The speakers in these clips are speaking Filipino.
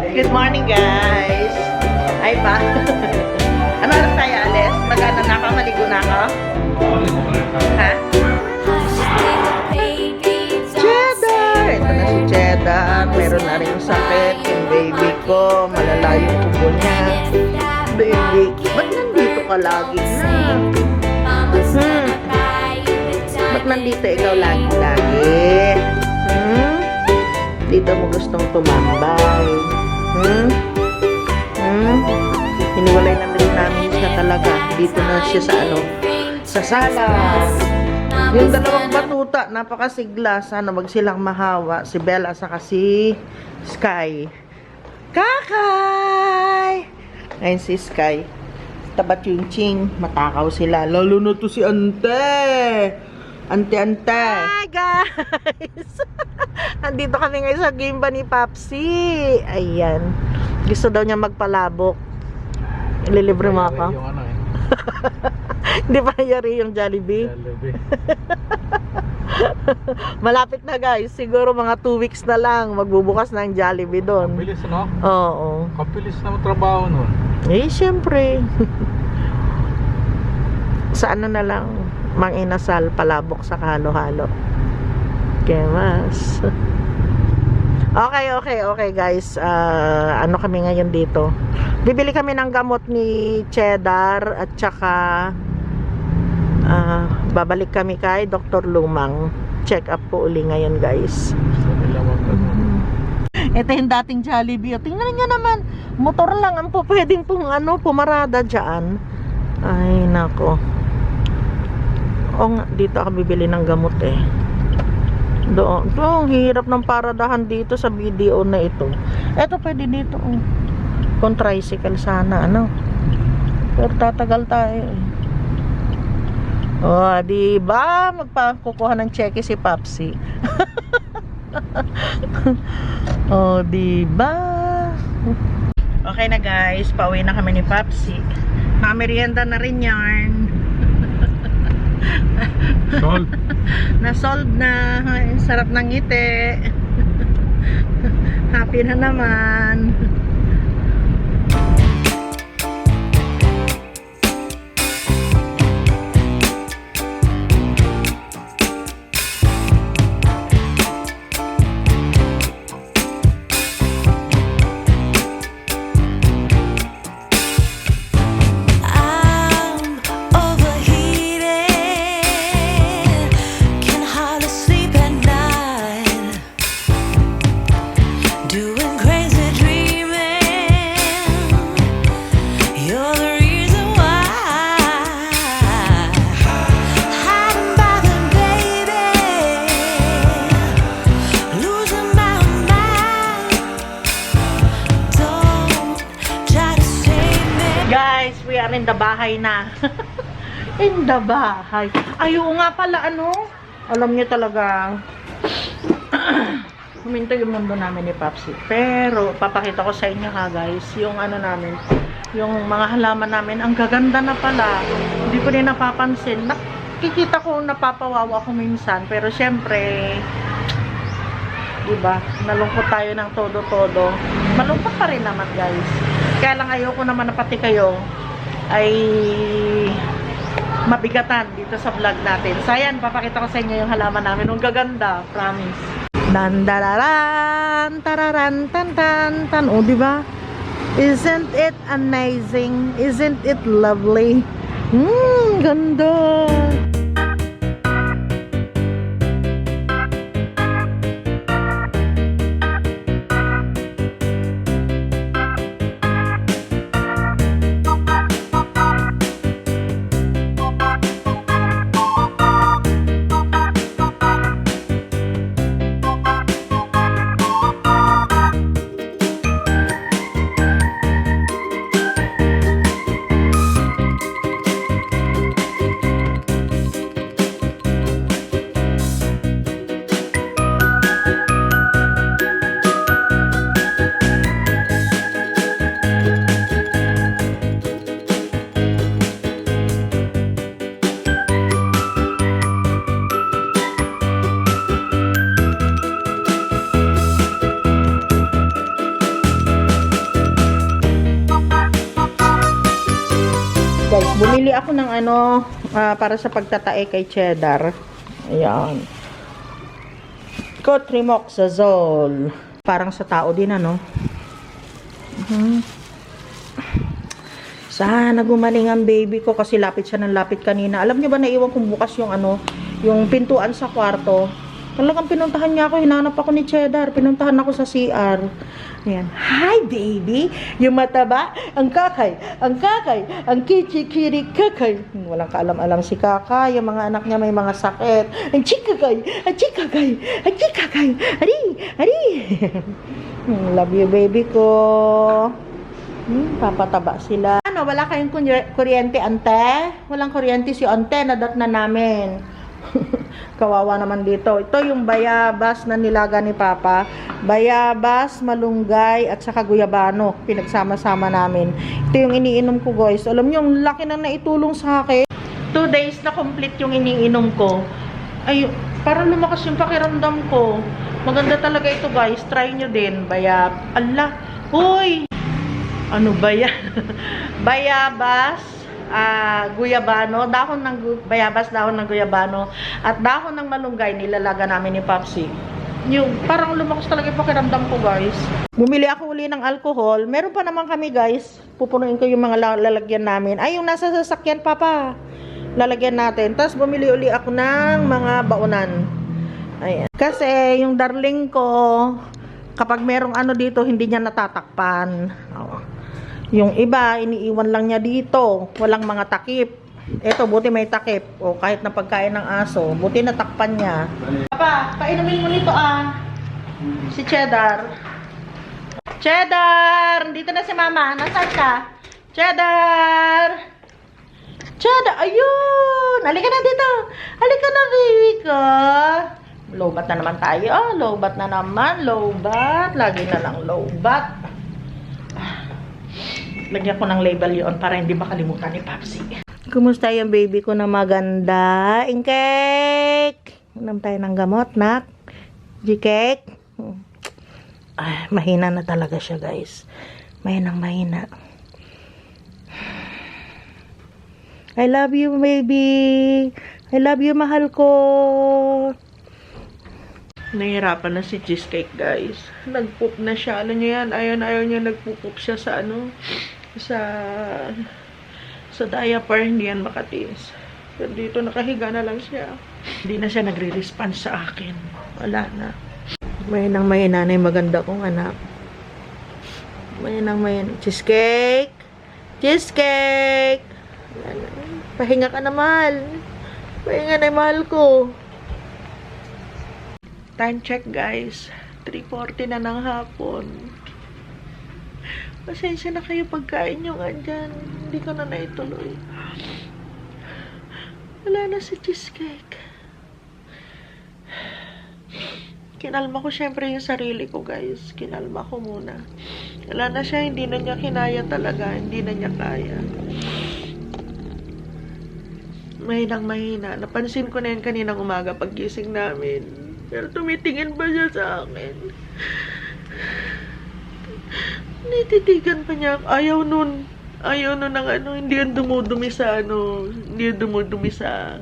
Good morning, guys. Ay pa. ano oras tayo, alis? Mag-ano na ako? Maligo na ako? Ha? Cheddar! Ito na si Cheddar. Meron na rin sakit. Yung baby ko. Malala yung ubo niya. Baby, ba't nandito ka lagi na? Hmm. Ba't nandito ikaw lagi-lagi? Hmm? Dito mo gustong tumambay. Hmm? Hmm? Hiniwalay na rin namin siya talaga. Dito na siya sa ano? Sa sala. Yung dalawang batuta, napakasigla. Sana wag silang mahawa. Si Bella saka si Sky. Kakay! Ayun si Sky. Tabat yung ching. Matakaw sila. Lalo na to si Ante. Ante, ante. Hi, guys! Andito kami ngayon sa game ba ni Papsi. Ayan. Gusto daw niya magpalabok. Ililibre mo ako. Ano eh. Hindi pa yari yung Jollibee. Jollibee. Malapit na guys. Siguro mga 2 weeks na lang. Magbubukas na ang Jollibee doon. Kabilis ano? Oo. Kabilis na trabaho nun. Eh, syempre. sa ano na lang, mang inasal, palabok sa halo-halo. Kaya mas. Okay, okay, okay guys. Ah, ano kami ngayon dito? Bibili kami ng gamot ni Cheddar at saka ah, babalik kami kay Dr. Lumang. Check up po uli ngayon guys. Ano. Ito yung dating Jollibee. Tingnan nyo naman. Motor lang ang po pwedeng pong ano, pumarada dyan. Ay, nako. O dito ako bibili ng gamot eh. Doon. Ang hirap ng paradahan dito sa video na ito. Ito pwede dito. Oh. Kung tricycle sana, ano. Pero tatagal tayo eh. Oh, di ba? Magpakukuha ng cheque si Papsi. oh, di ba? Okay na guys, pauwi na kami ni Papsi. Mamerienda na rin yarn. Sol. Na-solve na. Ay, Sarap ng ngiti. Happy na naman. Bahay. Ayo nga pala, ano? Alam niyo talaga, huminto yung mundo namin ni Papsi. Pero, papakita ko sa inyo ha, guys, yung ano namin, yung mga halaman namin, ang gaganda na pala. Hindi ko din napapansin. Nakikita ko, napapawawa ako minsan. Pero, syempre, diba, nalungkot tayo ng todo-todo. Malungkot pa rin naman, guys. Kaya lang ayoko naman na pati kayo ay mabigatan dito sa vlog natin. So, ayan, papakita ko sa inyo yung halaman namin. Ang gaganda, promise. Dan dararan, tararan, tan tan tan. O, di ba? Isn't it amazing? Isn't it lovely? Hmm, ganda. Ah, para sa pagtatae kay Cheddar. Ayan. Cotrimoxazole. Parang sa tao din, ano? Mhm. Sana gumaling ang baby ko kasi lapit siya ng lapit kanina. Alam niyo ba naiwan kong bukas yung ano, yung pintuan sa kwarto. Talagang pinuntahan niya ako, hinanap ako ni Cheddar. Pinuntahan ako sa CR. Ayan. Hi, baby! Yung mataba, ang kakay, ang kakay, ang kichikiri kakay. Walang kaalam-alam si kakay. Yung mga anak niya may mga sakit. Ang chikakay, ang chikakay, ang chikakay. Ari, ari. Hmm, Love you, baby ko. Hmm, papataba sila. Ano, wala kayong kuryente, ante? Walang kuryente si ante, nadat na namin. Kawawa naman dito. Ito yung bayabas na nilaga ni Papa. Bayabas, malunggay, at saka guyabano. Pinagsama-sama namin. Ito yung iniinom ko, guys. Alam niyo, ang laki na naitulong sa akin. Two days na complete yung iniinom ko. Ay, parang lumakas yung pakiramdam ko. Maganda talaga ito, guys. Try nyo din. Bayab. Allah. Hoy! Ano ba yan? bayabas, ah, guyabano, dahon ng bayabas, dahon ng guyabano, at dahon ng malunggay nilalaga namin ni Papsi. Yung parang lumakas talaga yung pakiramdam ko, guys. Bumili ako uli ng alcohol. Meron pa naman kami, guys. Pupunuin ko yung mga la- lalagyan namin. Ay, yung nasa sasakyan, Papa. Lalagyan natin. Tapos bumili uli ako ng mga baunan. Ayan. Kasi yung darling ko, kapag merong ano dito, hindi niya natatakpan. Oo. Yung iba, iniiwan lang niya dito. Walang mga takip. Ito, buti may takip. O kahit na pagkain ng aso, buti natakpan niya. Papa, painumin mo nito ah. Si Cheddar. Cheddar! Dito na si Mama. Nasaan ka? Cheddar! Cheddar! Ayun! Halika na dito. Halika na, baby ko. Lowbat na naman tayo. Oh, lowbat na naman. Lowbat. Lagi na lang lowbat. Lagyan ko ng label yon para hindi makalimutan ni Papsi. Kumusta yung baby ko na maganda? Inkek! Ulam tayo ng gamot, nak. Jikek? Ay, mahina na talaga siya, guys. Mahinang mahina. I love you, baby. I love you, mahal ko. Nahihirapan na si Cheesecake, guys. Nagpoop na siya. Alam niyo yan, ayaw na ayaw niya nagpupoop siya sa ano, sa, sa diaper. Hindi yan makatiis. Pero dito nakahiga na lang siya. Hindi na siya nagre-response sa akin. Wala na. May nang may nanay maganda kong anak. May nang may Cheesecake! Cheesecake! Pahinga ka na, mahal. Pahinga na, mahal ko. Time check, guys. 3.40 na ng hapon. Pasensya na kayo pagkain nyo nga dyan. Hindi ko na naituloy. Wala na si cheesecake. Kinalma ko syempre yung sarili ko, guys. Kinalma ko muna. Wala na siya, hindi na niya kinaya talaga. Hindi na niya kaya. Mahinang mahina. Napansin ko na yun kaninang umaga paggising namin. Pero tumitingin pa siya sa akin. Nititigan pa niya. Ayaw nun. Ayaw nun ng ano. Hindi yan dumudumi sa ano. Hindi yan dumudumi sa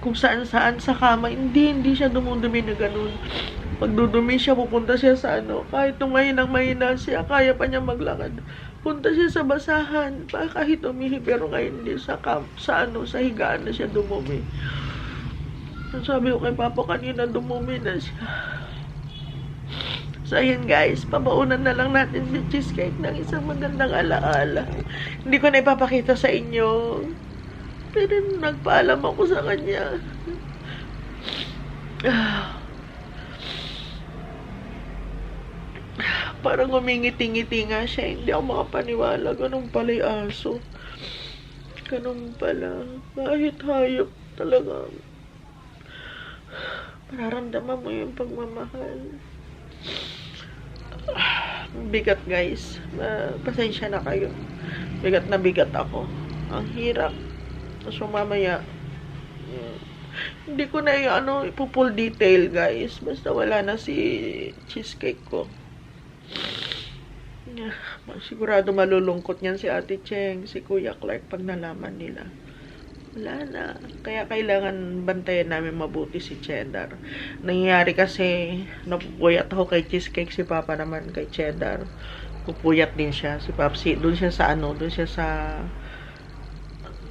kung saan saan sa kama. Hindi, hindi siya dumudumi na ganun. Pag dudumi siya, pupunta siya sa ano. Kahit nung mahinang mahina siya, kaya pa niya maglakad. Punta siya sa basahan. Pa, kahit umihi, pero ngayon hindi sa, kam, sa ano, sa higaan na siya dumumi. Sabi ko kay Papa kanina, dumumi na siya. So, ayun guys, pabaunan na lang natin si cheesecake ng isang magandang alaala. Hindi ko na ipapakita sa inyo. Pero nagpaalam ako sa kanya. Parang umingiti-ngiti nga siya. Hindi ako makapaniwala. Ganun pala yung aso. Ganun pala. Kahit hayop talaga. Mararamdaman mo yung pagmamahal. Ah, Bigat guys. Ah, pasensya na kayo. Bigat na bigat ako. Ang hirap. So mamaya, mm, hindi ko na yung ano, ipupull detail guys. Basta wala na si cheesecake ko. Sigurado malulungkot niyan si Ate Cheng, si Kuya Clark pag nalaman nila. Wala na. Kaya kailangan bantayan namin mabuti si Cheddar. Nangyayari kasi, napupuyat ako kay Cheesecake, si Papa naman kay Cheddar. Pupuyat din siya, si Papsi. Doon siya sa ano, doon siya sa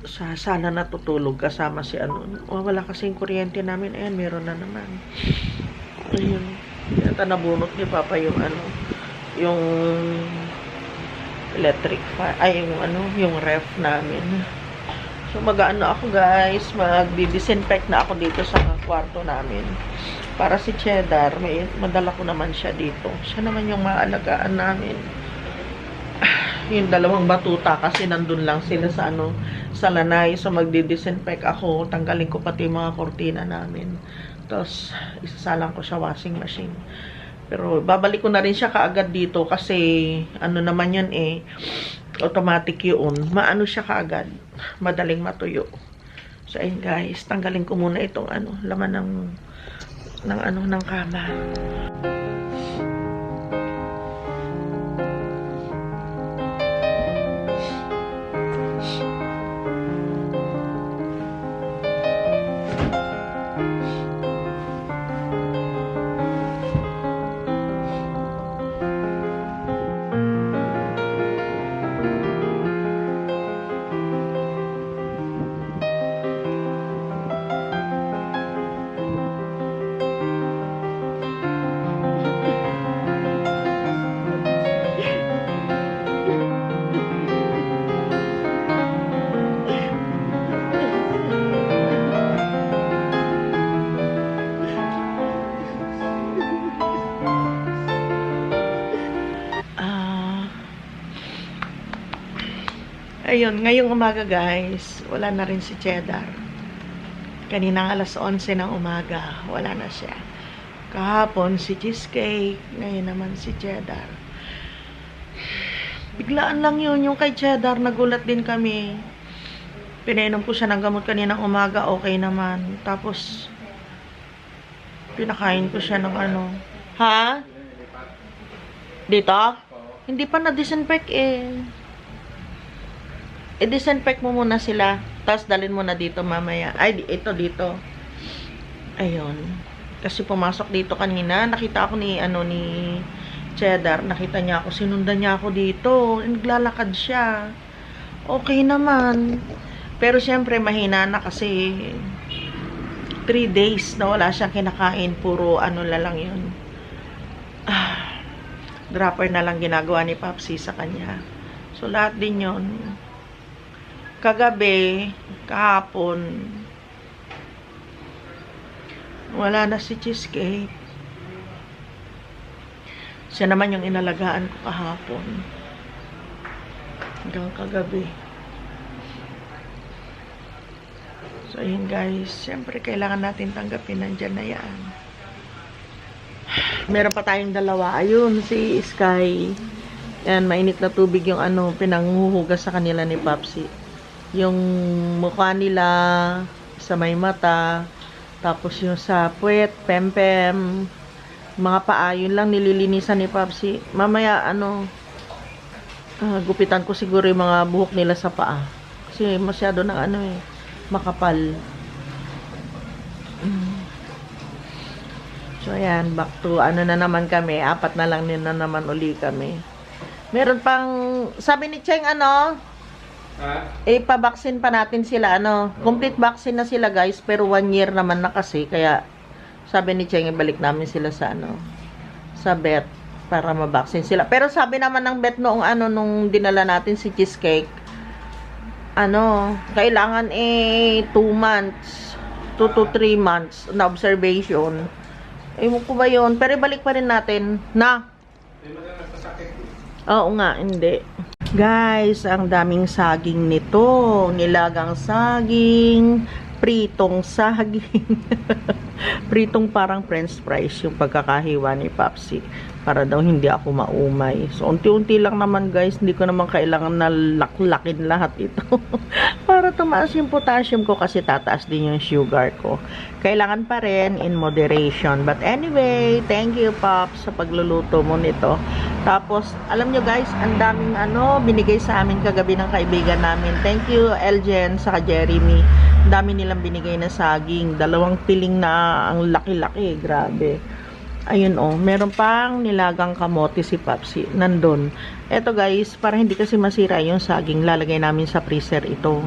sa sala natutulog kasama si ano. Oh, wala kasing kuryente namin. Ayan, meron na naman. Ayun. Yata nabunot ni Papa yung ano, yung electric fan, ay yung ano, yung ref namin. So mag-ano ako guys, magdi-disinfect na ako dito sa kwarto namin. Para si Cheddar, may madala ko naman siya dito. Siya naman yung maalagaan namin. Yung dalawang batuta kasi nandun lang sila sa ano, sa lanay. So magdi-disinfect ako, tanggalin ko pati mga kortina namin. Tapos isasalang ko sa washing machine. Pero babalik ko na rin siya kaagad dito kasi ano naman yan eh, automatic yun. Maano siya kaagad. Madaling matuyo. So ayun guys, tanggalin ko muna itong ano, laman ng ng ano ng kama. Ayun, ngayong umaga guys, wala na rin si Cheddar. Kaninang alas 11 ng umaga, wala na siya. Kahapon si Cheesecake, ngayon naman si Cheddar. Biglaan lang yun, yung kay Cheddar, nagulat din kami. Pinainom ko siya ng gamot kaninang umaga, okay naman. Tapos, pinakain ko siya ng ano. Ha? Dito? Hindi pa na-disinfect eh. I-disinfect mo muna sila. Tapos dalhin mo na dito mamaya. Ay, ito dito. Ayun. Kasi pumasok dito kanina. Nakita ako ni, ano, ni Cheddar. Nakita niya ako. Sinundan niya ako dito. Naglalakad siya. Okay naman. Pero syempre, mahina na kasi 3 days na wala siyang kinakain. Puro ano lang yun. Ah, dropper na lang ginagawa ni Papsi sa kanya. So, lahat din yon Kagabi, kahapon, wala na si Cheesecake. Siya naman yung inalagaan ko kahapon. Hanggang kagabi. So, ayun guys. Siyempre, kailangan natin tanggapin. Nandyan na yan. Meron pa tayong dalawa. Ayun, si Sky. Yan, mainit na tubig yung ano, pinanghuhugas sa kanila ni Papsi. Yung mukha nila sa may mata, tapos yung sa puwet, pempem, mga paa, yun lang nililinisan ni Papsi. Mamaya, ano, ah, gupitan ko siguro yung mga buhok nila sa paa. Kasi masyado na ano eh, makapal. So, ayan, back to, ano na naman kami, apat na lang din na naman uli kami. Meron pang, sabi ni Cheng, ano, Ha? eh, pa-vaccine pa natin sila, ano, complete vaccine na sila, guys, pero one year naman na kasi, kaya, sabi ni Cheng, ibalik namin sila sa, ano, sa vet, para ma-vaccine sila. Pero sabi naman ng vet noong, ano, nung dinala natin si Cheesecake, ano, kailangan eh, 2 months, 2 to 3 months na observation. Ewan ko ba yun? Pero ibalik pa rin natin na. Oo nga, hindi. Guys, ang daming saging nito. Nilagang saging, pritong saging. Pritong parang french fries yung pagkakahiwa ni Papsi. Para daw hindi ako maumay. So, unti-unti lang naman guys. Hindi ko naman kailangan na laklakin lahat ito. para tumaas yung potassium ko kasi tataas din yung sugar ko. Kailangan pa rin in moderation. But anyway, thank you Pops sa pagluluto mo nito. Tapos, alam nyo guys, ang daming ano, binigay sa amin kagabi ng kaibigan namin. Thank you, Eljen, saka Jeremy. Ang dami nilang binigay na saging. Dalawang tiling na ang laki-laki. Grabe. Ayun oh, meron pang nilagang kamote si Papsi. Nandun. Eto guys, para hindi kasi masira yung saging, lalagay namin sa freezer ito.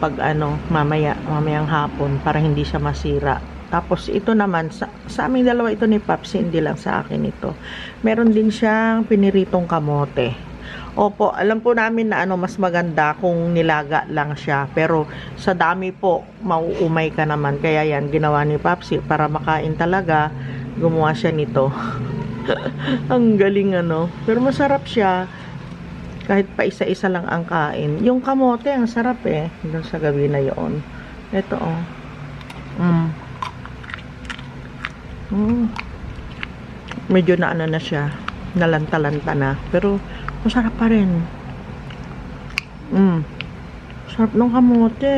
Pag ano, mamaya, mamayang hapon, para hindi siya masira. Tapos ito naman, sa, sa aming dalawa ito ni Papsi, hindi lang sa akin ito. Meron din siyang piniritong kamote. Opo, alam po namin na ano mas maganda kung nilaga lang siya. Pero sa dami po, mauumay ka naman. Kaya yan, ginawa ni Papsi para makain talaga. Gumawa siya nito. ang galing ano. Pero masarap siya. Kahit pa isa-isa lang ang kain. Yung kamote, ang sarap eh. Doon sa gabi na yon. Ito oh. Mm. Mm. Medyo na ano na siya. Nalanta-lanta na. Pero masarap pa rin. Mm. Sarap ng kamote.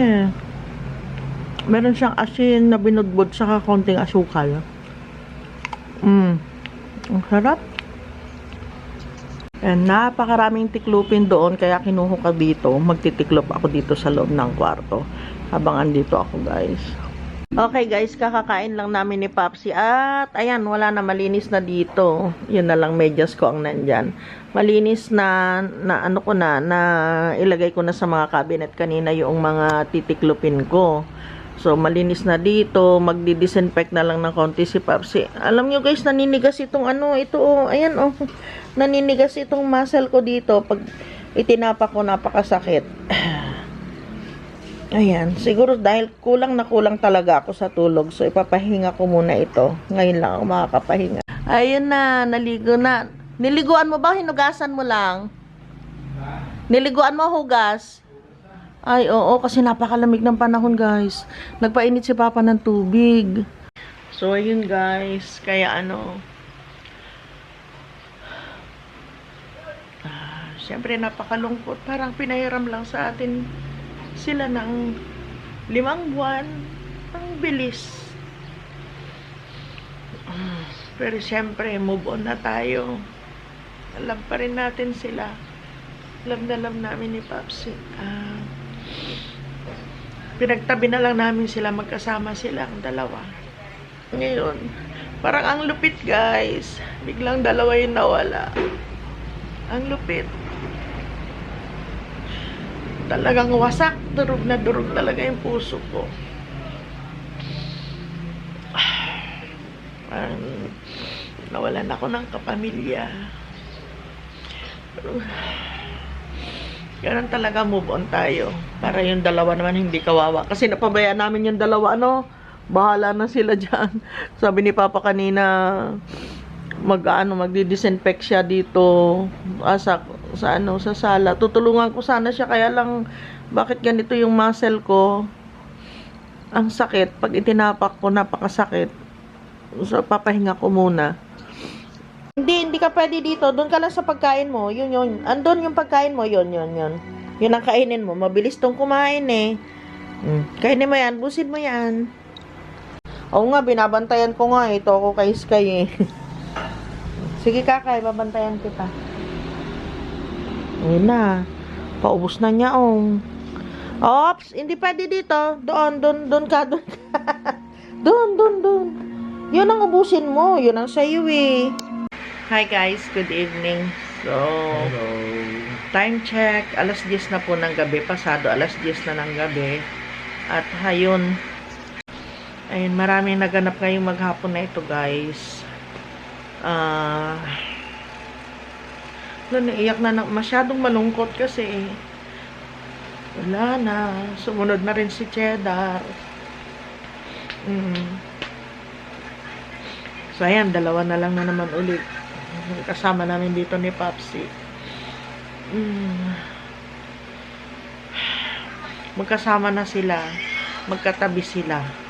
Meron siyang asin na binudbud saka konting asukal. Mm. Ang sarap. And napakaraming tiklupin doon kaya kinuho ka dito. Magtitiklop ako dito sa loob ng kwarto. Habang andito ako guys. Okay guys, kakakain lang namin ni Papsi at ayan, wala na malinis na dito. Yun na lang medyas ko ang nandyan. Malinis na, na ano ko na, na ilagay ko na sa mga cabinet kanina yung mga titiklupin ko. So, malinis na dito. Magdi-disinfect na lang ng konti si Papsi. Alam nyo guys, naninigas itong ano, ito oh. Ayan oh. Naninigas itong muscle ko dito. Pag itinapa ko, napakasakit. Ayan. Siguro dahil kulang na kulang talaga ako sa tulog. So, ipapahinga ko muna ito. Ngayon lang ako makakapahinga. Ayun na. Naligo na. Niliguan mo ba? Hinugasan mo lang? Niliguan mo hugas? Ay, oo, kasi napakalamig ng panahon, guys. Nagpainit si Papa ng tubig. So, ayun, guys. Kaya, ano, ah, syempre, napakalungkot. Parang pinahiram lang sa atin sila ng limang buwan. Ang bilis. Pero, syempre, move on na tayo. Alam pa rin natin sila. Alam na alam namin ni Papsi. Ah, pinagtabi na lang namin sila magkasama sila ang dalawa ngayon parang ang lupit guys biglang dalawa yung nawala ang lupit talagang wasak durog na durog talaga yung puso ko parang nawalan ako ng kapamilya pero Ganun talaga move on tayo. Para yung dalawa naman hindi kawawa. Kasi napabayaan namin yung dalawa, ano, bahala na sila dyan. Sabi ni Papa kanina, mag, ano, magdi-disinfect siya dito ah, sa, sa, ano, sa sala. Tutulungan ko sana siya, kaya lang, bakit ganito yung muscle ko? Ang sakit. Pag itinapak ko, napakasakit. So, papahinga ko muna. Hindi, hindi ka pwede dito. Doon ka lang sa pagkain mo. Yun, yun. Andun yung pagkain mo. Yun, yun, yun. Yun ang kainin mo. Mabilis tong kumain eh. Mm. Kainin mo yan. Busin mo yan. Oo nga, binabantayan ko nga. Ito ako kay Sky eh. Sige kakay, babantayan kita. Ayun na. Paubos na niya oh. Ops, hindi pwede dito. Doon, doon, doon ka, doon ka. doon, doon, doon. Yun ang ubusin mo. Yun ang sa'yo eh. Hi guys, good evening. So, Hello. time check, alas 10 na po ng gabi, pasado alas 10 na ng gabi. At hayun, ayun, maraming naganap ngayong maghapon na ito guys. Ah, uh, naiyak na, na, masyadong malungkot kasi wala na, sumunod na rin si Cheddar. Mm. So, ayan, dalawa na lang na naman ulit. Kasama namin dito ni Papsi. Mm. Magkasama na sila. Magkatabi sila.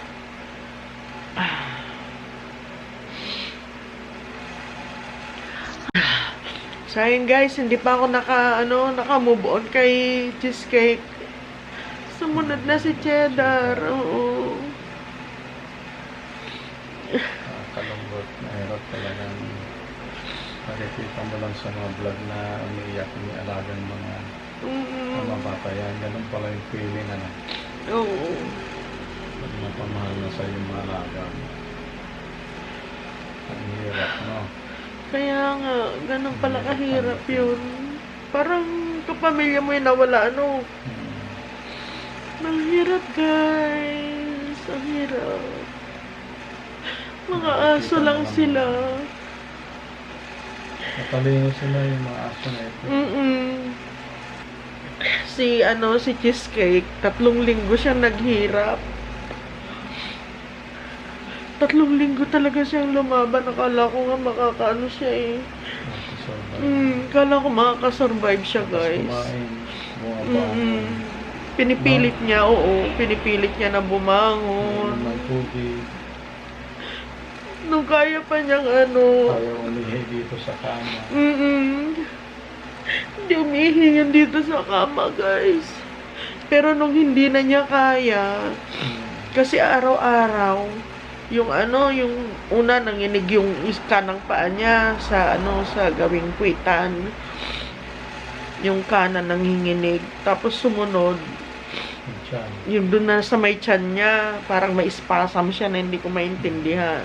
So, ayun guys, hindi pa ako naka, ano, naka-move on kay cheesecake. Sumunod na si Cheddar, oo. Nakakalungkot. Mahirap talagang nakikita mo lang sa mga vlog na umiiyak yung alagang mga Mm, mga bata yan. Ganun pala yung feeling ano. oo. Pag napamahal na sa yung mga alaga mo. Ang hirap, no? Kaya nga, ganun pala kahirap yun. Parang kapamilya mo yung nawala, ano. Ang hirap, guys. Ang hirap. Mga aso lang sila. Matalino sila yung mga aso na ito. Mm-mm. Si, ano, si Cheesecake, tatlong linggo siya naghirap. Tatlong linggo talaga siyang lumaban. Akala ko nga makakaano siya eh. Mm, kala ko makakasurvive siya, guys. Mm-mm. Pinipilit niya, oo. Pinipilit niya na bumangon. Nung kaya pa niyang ano, Ayaw umihi dito sa kama. Mm-mm. Hindi umihi yan dito sa kama, guys. Pero nung hindi na niya kaya, kasi araw-araw, yung ano, yung una nanginig yung iska ng paa niya sa ano, sa gawing kwitan. Yung kanan nanginginig. Tapos sumunod, tiyan. yung doon na sa may tiyan niya, parang may spasm siya na hindi ko maintindihan.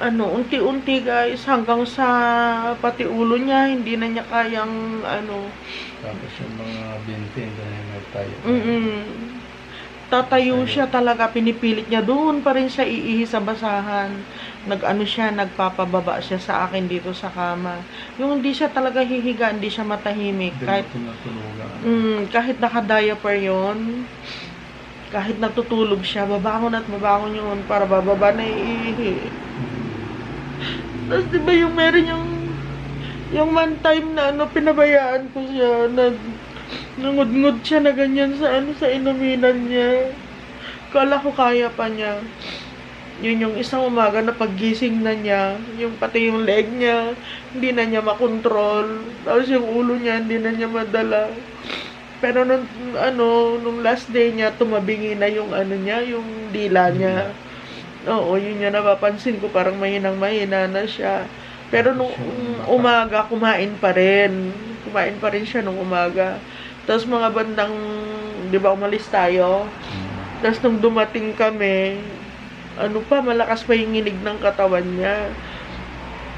Ano, unti-unti guys, hanggang sa pati ulo niya, hindi na niya kayang, ano, Tapos yung mga binti, doon yung nagtayo. mm Tatayo siya talaga, pinipilit niya doon pa rin siya iihi sa basahan. Nag-ano siya, nagpapababa siya sa akin dito sa kama. Yung hindi siya talaga hihiga, hindi siya matahimik. Hindi Kahit. Mm, kahit naka-diaper yon kahit natutulog siya, babangon at babangon yun para bababa na iihi. Tapos di ba yung meron yung yung one time na ano, pinabayaan ko siya, nag nangudngud siya na ganyan sa ano, sa inuminan niya. Kala ko kaya pa niya. Yun yung isang umaga na paggising na niya, yung pati yung leg niya, hindi na niya makontrol. Tapos yung ulo niya, hindi na niya madala. Pero nung, ano, nung last day niya, tumabingi na yung ano niya, yung dila niya. Oo, yun yung napapansin ko, parang mahinang mahina na siya. Pero nung um, umaga, kumain pa rin. Kumain pa rin siya nung umaga. Tapos mga bandang, di ba, umalis tayo. Tapos nung dumating kami, ano pa, malakas pa yung nginig ng katawan niya.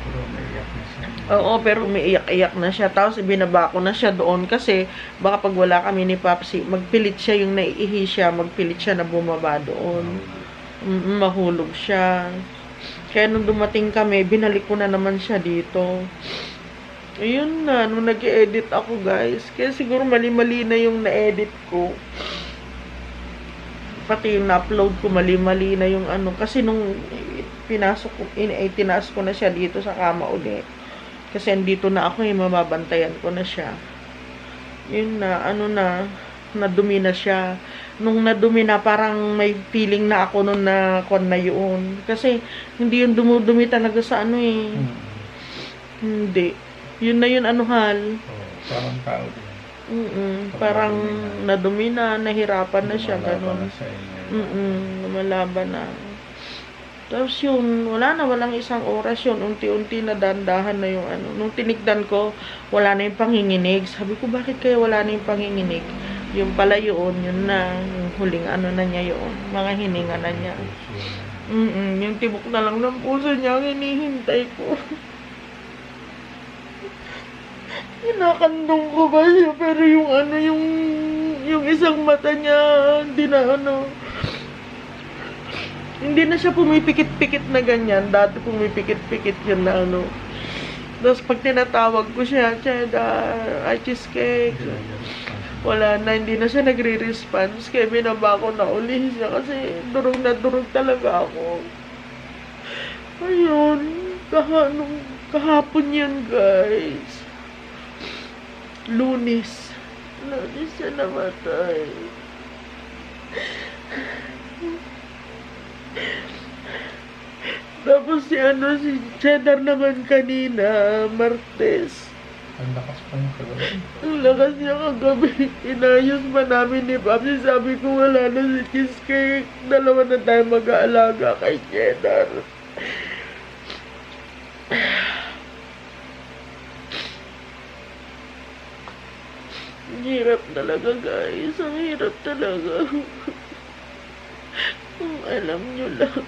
Pero naiyak na siya. Oo, pero umiiyak-iyak na siya. Tapos ibinaba ko na siya doon kasi baka pag wala kami ni Papsi, magpilit siya yung naiihi siya, magpilit siya na bumaba doon. Mahulog siya. Kaya nung dumating kami, binalik ko na naman siya dito. Ayun na, nung nag edit ako guys. Kaya siguro mali-mali na yung na-edit ko. Pati yung na-upload ko, mali-mali na yung ano. Kasi nung pinasok ko, in, eh, tinaas ko na siya dito sa kama ulit. Kasi andito na ako eh, mamabantayan ko na siya. Yun na, ano na, nadumi na siya. Nung nadumi na, parang may feeling na ako nun na kon na yun. Kasi, hindi yung dumudumi talaga sa ano eh. Hmm. Hindi. Yun na yun, ano hal. Oo, parang tao din. Mm Parang nadumi na, nahirapan na siya, ganun. na sa inyo. Mm lumalaban na. Tapos yun, wala na, walang isang oras yun. Unti-unti na dandahan na yung ano. Nung tinigdan ko, wala na yung panginginig. Sabi ko, bakit kaya wala na yung panginginig? Yung pala yun, yun na. Yung huling ano na niya yun. Mga hininga na niya. Mm yung tibok na lang ng puso niya ang hinihintay ko. Kinakandong ko ba siya? Pero yung ano, yung, yung isang mata niya, hindi na ano, hindi na siya pumipikit-pikit na ganyan. Dati pumipikit-pikit yun na ano. Tapos pag tinatawag ko siya, cheddar, ay cheesecake. Wala na, hindi na siya nagre-response. Kaya binaba ko na uli siya kasi durog na durog talaga ako. Ayun, kaha, nung, kahapon yun guys. Lunis. Lunis siya namatay. Tapos si ano, si Cheddar naman kanina, Martes. Ang lakas pa yung kagabi. Ang lakas niya kagabi. Inayos pa namin ni Papi. Sabi ko wala na si Cheesecake. Dalawa na tayo mag-aalaga kay Cheddar. Ang hirap talaga guys. Ang hirap talaga. Kung alam nyo lang.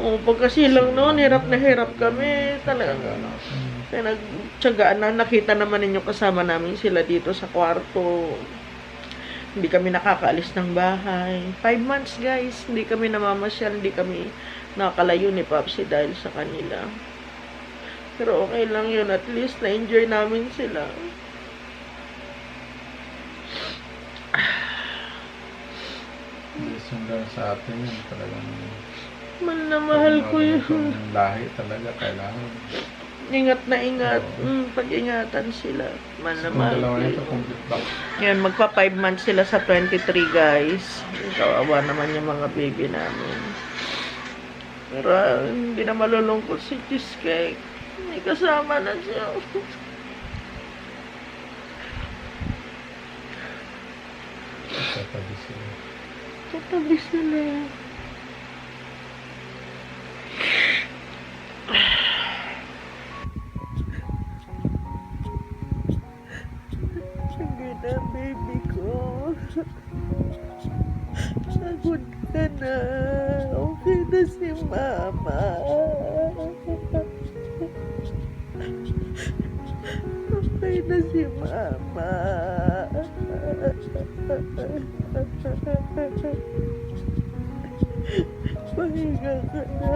Oo, pag kasi lang noon, hirap na hirap kami. Talaga. Kaya nagtsagaan na nakita naman ninyo kasama namin sila dito sa kwarto. Hindi kami nakakaalis ng bahay. Five months guys, hindi kami namamasyal, hindi kami nakakalayo ni Papsi dahil sa kanila. Pero okay lang yun, at least na-enjoy namin sila. Hindi sundan sa atin yun. Talagang Mahal na mahal ko yun. Lahi talaga kailangan. Ingat na ingat. Oo. Mm, pag-ingatan sila. Mahal na mahal dalawa ko nito, yun. complete back. Yan, magpa 5 months sila sa 23 guys. Kawawa naman yung mga baby namin. Pero ah, hindi na malulungkot si Cheesecake. May kasama na siya. Tatabi sila. Katabi sila. Sige na, baby ko. Pagod ka na. Okay na si mama. Na si mama. Pahinga ka na.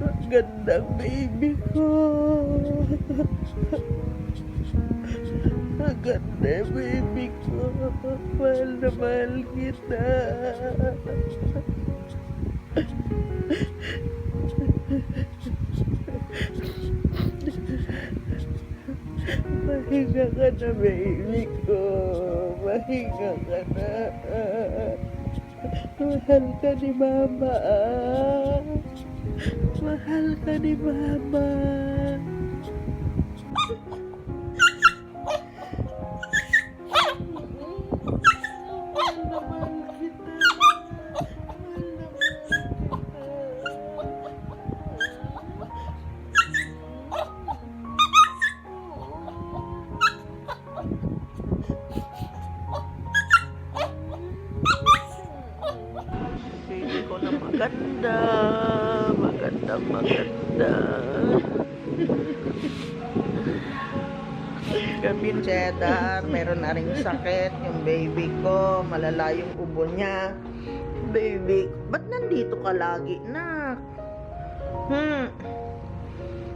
Ang gandang baby ko. Ganda baby ko. Mahal na mahal kita. Mahinga ka na baby ko. Mahinga ka na. Mahal ka ni mama. Mahal ka ni mama. Malala yung ubo niya. Baby, ba't nandito ka lagi? Hmm,